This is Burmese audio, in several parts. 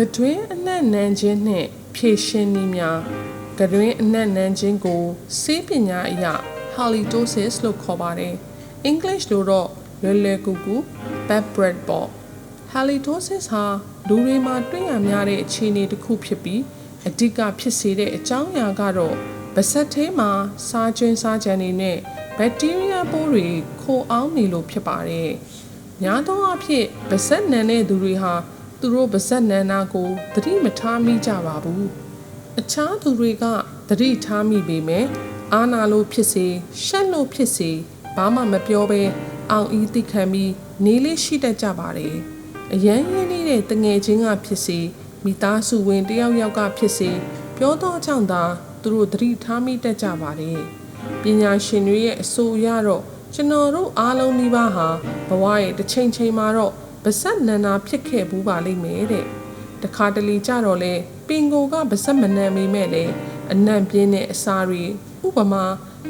ကတွင်အနက်နန်းခြင်းနှင့်ဖြည့်ရှင်းနည်းများကတွင်အနက်နန်းခြင်းကိုစေးပညာအရ halitosis လို့ခေါ်ပါတယ်။ English လို့တော့လွယ်လွယ်ကူကူ bad bread ပေါ့ halitosis ဟာလူတွေမှာတွေ့ရများတဲ့အခြေအနေတစ်ခုဖြစ်ပြီးအဓိကဖြစ်စေတဲ့အကြောင်းအရာကတော့ဗစက်သေးမှာစားကျွင်းစားကြံတွေနဲ့ဘက်တီးရီးယားပိုးတွေခိုအောင်နေလို့ဖြစ်ပါတယ်။များသောအားဖြင့်ဗစက်နန်တဲ့သူတွေဟာ သူတို့ဗစက်နန်နာကိုသတိမထားမိကြပါဘူး။အခြားသူတွေကသတိထားမိပေမဲ့အာနာလို့ဖြစ်စေရှက်လို့ဖြစ်စေဘာမှမပြောဘဲအောင်ဤသိခံပြီးနေလေးရှိတတ်ကြပါတယ်။အရန်ရင်းနေတဲ့တငယ်ချင်းကဖြစ်စေမိသားစုဝင်တယောက်ယောက်ကဖြစ်စေပြောတော့ကြောင့်သာသူတို့သတိထားမိတတ်ကြပါတယ်။ပညာရှင်တွေရဲ့အဆိုအရတော့ကျွန်တော်တို့အားလုံးမိဘဟာဘဝရဲ့တစ်ချိန်ချိန်မှာတော့ ဗစက်နန္နာဖြစ်ခဲ့ဘူးပါလိမ့်မယ်တဲ့။တခါတလေကြတော့လဲပင်ကိုကဗစက်မနံမိမဲ့လေအနံ့ပြင်းတဲ့အစာတွေဥပမာ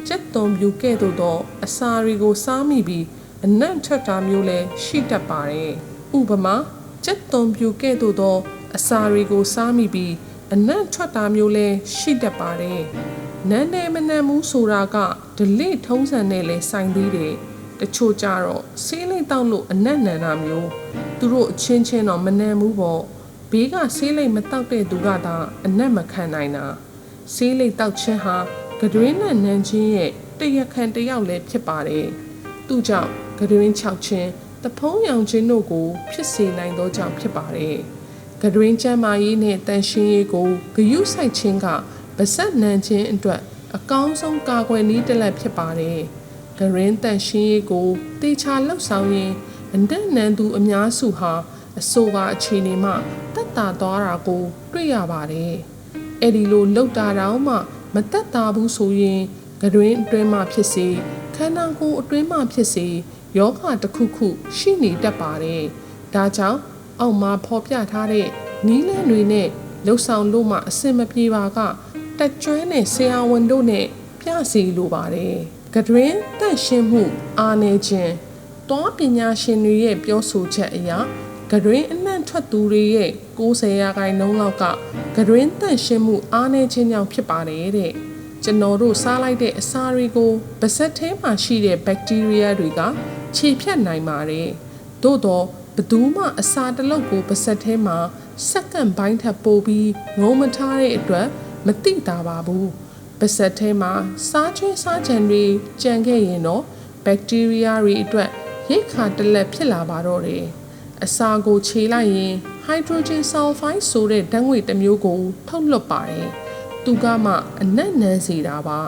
ကြက်သွန်ပြူကဲ့သို့သောအစာတွေကိုစားမိပြီးအနံ့ထွက်တာမျိုးလဲရှိတတ်ပါတယ်။ဥပမာကြက်သွန်ပြူကဲ့သို့သောအစာတွေကိုစားမိပြီးအနံ့ထွက်တာမျိုးလဲရှိတတ်ပါတယ်။နန်းနေမနံမှုဆိုတာကဒလိထုံးစံနဲ့လဲဆိုင်သေးတယ်။ တချို့ကြတော့ဆေးလိမ့်တောက်လို့အနံ့နံတာမျိုးသူတို့အချင်းချင်းတော့မနံဘူးပေါ့။ဘေးကဆေးလိမ့်မတောက်တဲ့သူကသာအနံ့မခံနိုင်တာ။ဆေးလိမ့်တောက်ခြင်းဟာကတွင်းနဲ့နန်းချင်းရဲ့တရခံတယောက်လည်းဖြစ်ပါတယ်။သူ့ကြောင့်ကတွင်း၆ချင်းတဖုံးရောင်ချင်းတို့ကို ဖြစ်စေနိုင်သောကြောင့်ဖြစ်ပါတယ်။ဂရင်းချမ်းမာရေးနဲ့တန်ရှင်းရေးကိုဂယုဆိုင်ခြင်းကဗစက်နန်ခြင်းအတွက်အကောင်းဆုံးကာကွယ်နည်းတစ်လက်ဖြစ်ပါတယ်။ ဂရင်းတန်ရှင်းရေးကိုတေချာလှုပ်ဆောင်ရင်အနက်နန်သူအများစုဟာအဆိုပါအခြေအနေမှတက်တာသွားတာကို တွေ့ရပါတယ်။အဲ့ဒီလိုလှုပ်တာတောင်မှ မတက်တာဘူးဆိုရင်ဂရင်းအတွင်းမှဖြစ်စေခန္ဓာကိုယ်အတွင်းမှဖြစ်စေယောဂတစ်ခုခု ရှိနေတတ်ပါတယ်။ဒါကြောင့်အောက်မှာဖော်ပြထားတဲ့နီးလန်းတွေနဲ့လှုပ်ဆောင်လို့မှအစင်မပြေပါကတက်ကျွမ်းတဲ့ဆရာဝန်တို့နဲ့ပြစီလိုပါတယ်။ ကတွင်တန့်ရှင်းမှုအာနေခြင်းတောပညာရှင်တွေရဲ့ပြောဆိုချက်အရကတွင်အနှံ့ထွက်သူတွေရဲ့90ရာခိုင်နှုန်းလောက်ကကတွင်တန့်ရှင်းမှုအားနည်းခြင်းကြောင့်ဖြစ်ပါတယ်တဲ့ကျွန်တော်တို့စားလိုက်တဲ့အစာတွေကိုပါဇက်ထဲမှာရှိတဲ့ဘက်တီးရီးယားတွေကခြေဖြတ်နိုင်ပါတယ်သို့တော့ဘသူမှအစာတလုတ်ကိုပါဆက်ထဲမှာစက္ကန့်ပိုင်းထပ်ပို့ပြီးငုံမထားတဲ့အတွက်မတိတာပါဘူး ပါဆက်ထဲမှာစားချွေးစားကြံတွေကြံခဲ့ရင်တော့ဘက်တီးရီးယားတွေအတွက်ရိတ်ခါတလက်ဖြစ်လာပါတော့တယ်အစာကိုခြေလိုက်ရင်ဟိုက်ဒရိုဂျင်ဆာလ်ဖိုက်ဆိုတဲ့ဓာတ်ငွေတစ်မျိုးကို ထုတ်လွှတ်ပါတယ်သူကမှအနက်နန်းစေတာပါ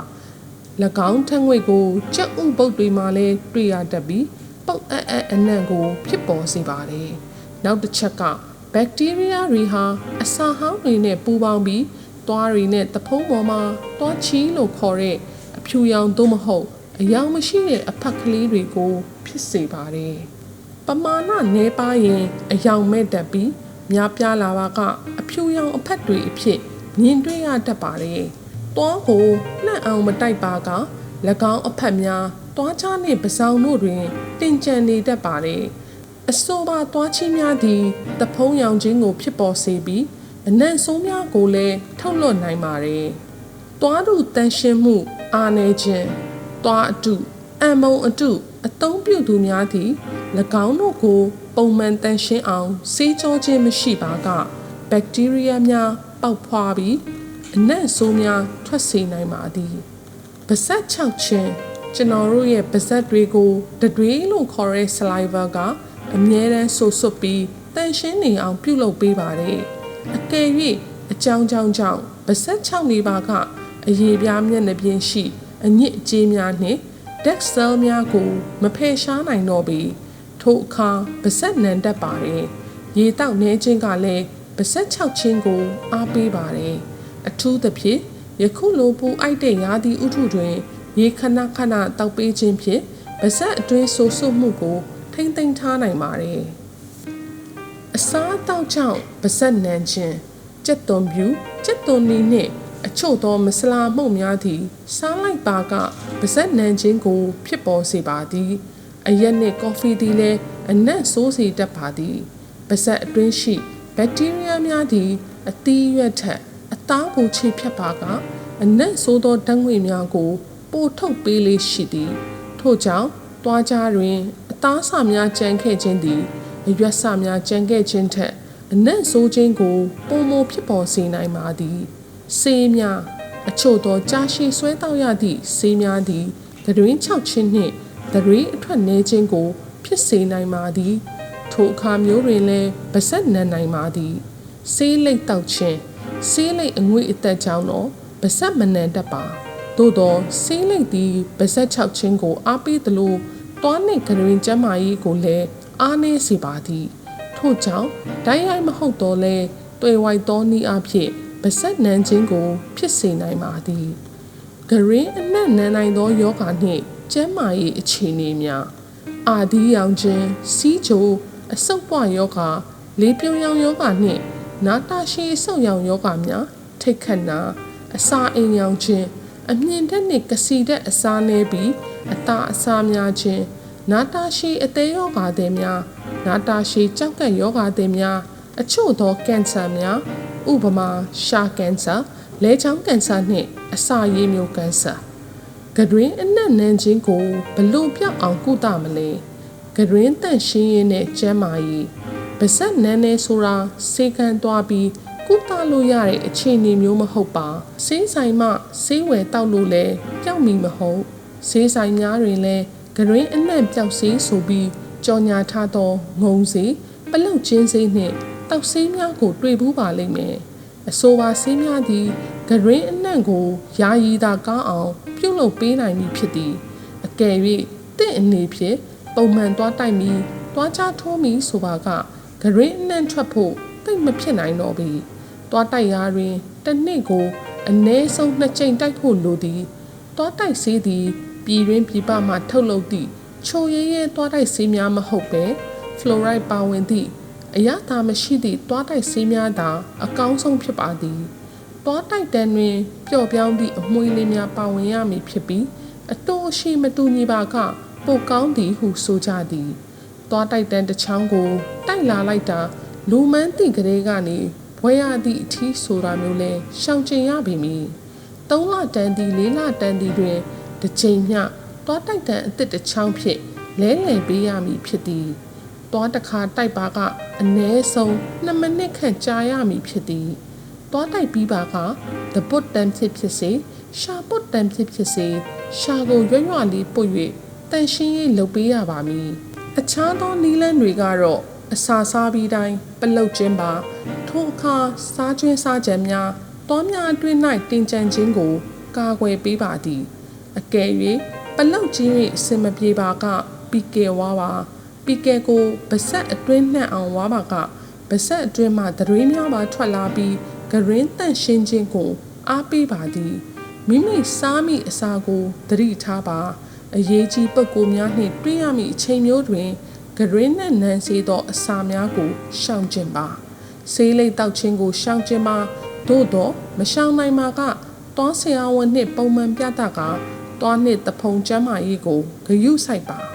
၎င်းထက်ငွေကိုကြက်ဥပုတ်တွေမှာလဲတွေ့ရတတ်ပြီးပုတ်အပ်အပ်အနံ့ကို ဖြစ်ပေါ်စေပါတယ်။နောက်တစ်ချက်ကဘက်တီးရီးယားတွေဟာအစာဟောင်းတွေနဲ့ပူးပေါင်းပြီး သွားတွေနဲ့တဖုံးပေါ်မှာသွားချီလို့ခေါ်တဲ့အဖြူရောင်သို့မဟုတ်အယောင်မရှိတဲ့အဖက်ကလေးတွေကို ဖြစ်စေပါတယ်။ပမာဏနည်းပါးရင်အယောင်မဲ့တက်ပြီးများပြားလာပါကအဖြူရောင်အဖက်တွေအဖြစ်မြင်တွေ့ရတတ်ပါတယ်။သွားကိုနှံ့အောင်မတိုက်ပါက၎င်းအဖက်များသွားချနှင့်ပစောင်တို့တွင်တင်ကြံနေတတ်ပါတယ်။အဆိုပါသွားချီများသည်တဖုံးရောင်ခြင်းကိုဖြစ်ပေါ်စေပြီး အနံ့ဆိုးများကိုလည်းထုတ်လွှတ်နိုင်ပါတယ်။သွားတို့တန်ရှင်းမှု အာနေခြင်းသွားအတုအံမုံအတုအသုံးပြုသူများသည်၎င်းတို့ကို ပုံမှန်တန်ရှင်းအောင်စေးကြောခြင်းမရှိပါကဘက်တီးရီးယားများပေါက်ဖွာပြီးအနံ့ဆိုးများထွက်စေနိုင်ပါသည်။ပါဇက်၆ချင်းကျွန်တော်တို့ရဲ့ပါဇက်တွေကိုတတွေးလို့ခေါ်တဲ့ saliva ကအမြဲတမ်းဆူဆွတ်ပြီးတန်ရှင်းနေအောင်ပြုလုပ်ပေးပါတယ်။ အကယ်၍အကြောင်းကြောင့်ကြောင့်ပါဇက်6နေပါကအရေပြားမျက်နှာပြင်ရှိ အညစ်အကြေးများနှင့် dead cell များကို မဖယ်ရှားနိုင်တော့ပေထို့အခါပါဇက်နံတက်ပါတယ်။ရေတောက်နေခြင်းကလည်းပါဇက်6ချင်းကို အားပေးပါတယ်။အထူးသဖြင့်ယခုလိုပူအိုက်တဲ့ရာသီဥတုတွင် ရေခဏခဏတောက်ပေးခြင်းဖြင့်ပါဇက်အတွင်းဆိုးဆုပ်မှုကိုထိမ့်သိမ်းထားနိုင်ပါတယ်။ အစားအသောက်ကြောင့်ပါဇက်နံခြင်းကြက်သွန်ပြူကြက်သွန်နီနှင့်အချို့သောမဆလာမှုန့်များသည်စားလိုက်ပါကပါဇက်နံခြင်းကို ဖြစ်ပေါ်စေပါသည်အရက်နှင့်ကော်ဖီသည်လည်းအနံ့ဆိုးစေတတ်ပါသည်ပါဇက်အတွင်းရှိဘက်တီးရီးယားများသည် အသီးရွက်ထက်အသားကိုခြေဖြတ်ပါကအနက်ဆိုးသောဓာတ်ငွေ့များကို ပို့ထုတ်ပေးလေးရှိသည် ထို့ကြောင့်တွားကြားတွင် အသားစာများကြံခဲ့ခြင်းသည် အရွက်စာများကြံခဲ့ခြင်းထက်အနက်ဆိုးခြင်းကိုပုံမဖြစ်ပေါ်စေနိုင်ပါသည်ဆေးများအချို့သောကြာရှည်ဆွဲတောက်ရသည့်ဆေးများသည်သတွင်း၆ချင်းနှင့်သတွင်းအထွက်နေခြင်းကို ဖြစ်စေနိုင်ပါသည်ထိုအခါမျိုးတွင်လည်းပါဆက်နံနိုင်ပါသည်ဆေးလိတ်တောက်ခြင်းဆေးလိတ်အငွေ့အသက်ကြောင့်တော့ပါဆက်မနံတတ်ပါသို့သောဆေးလိတ်သည်ပါဆက်၆ချင်းကိုအားပေးသလိုတွားနှင့်ကရင်ကျမ်းမာရေးကိုလည်း အားနည်းစေပါသည်ထို့ကြောင့်ဓာတ်ရိုက်မဟုတ်တော့လဲတွေ့ဝိုက်သောနည်းအဖြစ်ပါဆက်နံခြင်းကို ဖြစ်စေနိုင်ပါသည်ဂရင်းအနက်နံနိုင်သောယောဂါနှင့်ကျန်းမာရေးအခြေအနေများအာဒီရောင်ခြင်းစီးချိုအဆုတ်ပွားယောဂါလေပြုံရောင်ယောဂါနှင့်နာတာရှည်အဆုတ်ရောင်ယောဂါများထိတ်ခတ်နာအစာအိမ်ရောင်ခြင်းအမြင့်တက်နှင့်ကစီတဲ့အစာနည်းပြီးအသာအစာများခြင်း နာတာရှည်အသေးယောဂါတွေများနာတာရှည်ကြောက်ကက်ယောဂါတွေများအချို့သောကင်ဆာများဥပမာရှာကင်ဆာလဲချောင်းကင်ဆာနှင့်အစာရည်မျိုးကင်ဆာဂရင်းအနက်နန်းခြင်းကိုဘလို့ပြောက်အောင်ကုသမလဲဂရင်းတန့်ရှင်းရေးနဲ့ကျန်းမာရေးပါဇက်နန်းနေဆိုတာစေကံသွားပြီးကုသလို့ရတဲ့အခြေအနေမျိုးမဟုတ်ပါဆေးဆိုင်မှဆေးဝယ်တောက်လို့လဲပျောက်မီမဟုတ်ဆေးဆိုင်များတွင်လဲ ဂရင်းအနက်ပျောက်ဆေးဆိုပြီးကြော်ညာထားသောငုံစေးပလုတ်ချင်းစေးနှင့်တောက်ဆေးများကို တွေ့ဘူးပါလိမ့်မယ်အဆိုပါဆေးများသည်ဂရင်းအနှံ့ကိုယာယီသာကောင်းအောင် ပြုလုပ်ပေးနိုင်မည်ဖြစ်သည်အကယ်၍တင့်အနေဖြင့်ပုံမှန်သွားတိုက်မီသွားချထိုးမီဆိုပါကဂရင်းအနှံ့ထွက်ဖို့တိတ်မဖြစ်နိုင်တော့ပြီသွားတိုက်ရာတွင်တစ်နှစ်ကိုအနည်းဆုံးနှစ်ကြိမ်တိုက်ဖို့လိုသည်သွားတိုက်ဆေးသည် ပြည်တွင်းပြည်ပမှထုတ်လုပ်သည့်ချိုရဲရဲသွားတိုက်ဆေးများမဟုတ်ပဲ fluoride ပါဝင်သည့်အရသာမရှိသည့်သွားတိုက်ဆေးများသာ အကောင်းဆုံးဖြစ်ပါသည်သွားတိုက်တန်းတွင်ပျော့ပြောင်းသည့်အမွှေးလေးများပါဝင်ရမည်ဖြစ်ပြီးအတိုးအရှိမတူညီပါကပိုကောင်းသည်ဟုဆိုကြသည်သွားတိုက်တန်းတစ်ချောင်းကို တိုက်လာလိုက်တာလူမန်းသည့်ကလေးကနေဘွဲရသည့်အထီးဆိုတာမျိုးလဲရှောင်ကျင်ရပြီမီ၃လတန်းသည်၄လတန်းသည်တွင် တစ်ချိန်မျှသွားတိုက်တန်းအစ်စ်တစ်ချောင်းဖြင့်လဲလှယ်ပေးရမည်ဖြစ်သည်သွားတစ်ခါတိုက်ပါကအနည်းဆုံး2မိနစ်ခန့်ကြာရမည်ဖြစ်သည်သွားတိုက်ပြီးပါကတပုတ်တန်ဖြစ်ဖြစ်စေရှာပုတ်တန်ဖြစ်ဖြစ်စေရှာကိုရွရွလေးပုတ်၍တန်ရှင်းရေးလုပ်ပေးရပါမည်အခြားသောနီးလန်းတွေကတော့အစာစားပြီးတိုင်းပလုတ်ခြင်းပါထိုအခါစားကျွင်းစားကြံများတောများအတွင်း၌တင်ကြံခြင်းကို ကာကွယ်ပေးပါသည် အကယ်၍ပလုတ်ခြင်း၏အစင်မပြေပါကပီကယ်ဝါပါပီကယ်ကိုဗဆက်အတွင်းနှံ့အောင်ဝါပါကဗဆက်အတွင်းမှသရွေးများပါထွက်လာပြီးဂရင်းတန့်ရှင်းခြင်းကို အားပေးပါသည်မိမိစားမိအစာကိုသတိထားပါအရေးကြီးပုဂ္ဂိုလ်များနှင့်တွေ့ရမည့်အချိန်မျိုးတွင်ဂရင်းနှင့်နန်းစေသောအစာများကိုရှောင်ကျင်ပါဆေးလိပ်တောက်ခြင်းကိုရှောင်ကျင်ပါသို့တော့မရှောင်နိုင်ပါကတောဆရာဝန်နှင့်ပုံမှန်ပြတာက တောနှင့်တဖုံကျမ်းမာရေးကိုဂယုစိုက်ပါ